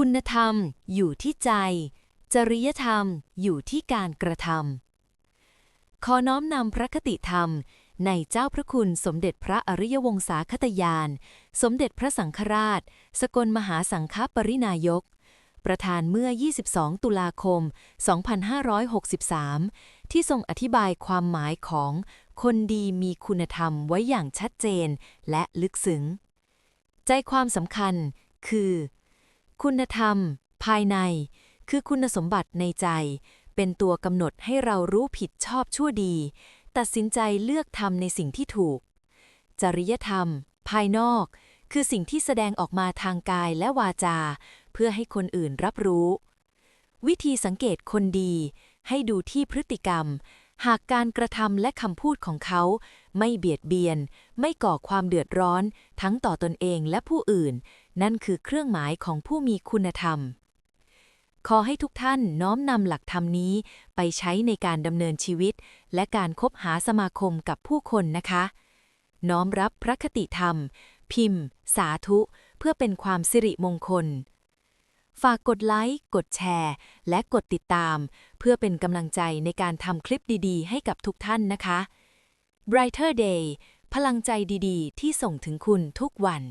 คุณธรรมอยู่ที่ใจ จริยธรรมอยู่ที่การกระทำขอน้อมนำพระคติธรรม ในเจ้าพระคุณสมเด็จพระอริยวงศาคตยาน สมเด็จพระสังฆราช สกลมหาสังฆปรินายก ประธานเมื่อ 22 ตุลาคม 2563 ที่ทรงอธิบายความหมายของคนดีมีคุณธรรมไว้อย่างชัดเจนและลึกซึ้ง ใจความสำคัญคือ คุณธรรม ภายใน คือคุณสมบัติในใจ เป็นตัวกำหนดให้เรารู้ผิดชอบชั่วดี ตัดสินใจเลือกทำในสิ่งที่ถูก จริยธรรม ภายนอก คือสิ่งที่แสดงออกมาทางกายและวาจา เพื่อให้คนอื่นรับรู้ วิธีสังเกตคนดี ให้ดูที่พฤติกรรม หากการกระทำและคำพูดของเขา ไม่เบียดเบียน ไม่ก่อความเดือดร้อน ทั้งต่อตนเองและผู้อื่น นั่นคือเครื่องหมายของผู้มีคุณธรรม ขอให้ทุกท่านน้อมนำหลักธรรมนี้ไปใช้ในการดำเนินชีวิต และการคบหาสมาคมกับผู้คนนะคะ น้อมรับพระคติธรรม พิมพ์ สาธุ เพื่อเป็นความสิริมงคล ฝากกดไลค์ กดแชร์ และกดติดตาม เพื่อเป็นกำลังใจในการทำคลิปดีๆ ให้กับทุกท่านนะคะ Brighter Day พลังใจดีๆ ที่ส่งถึงคุณทุกวัน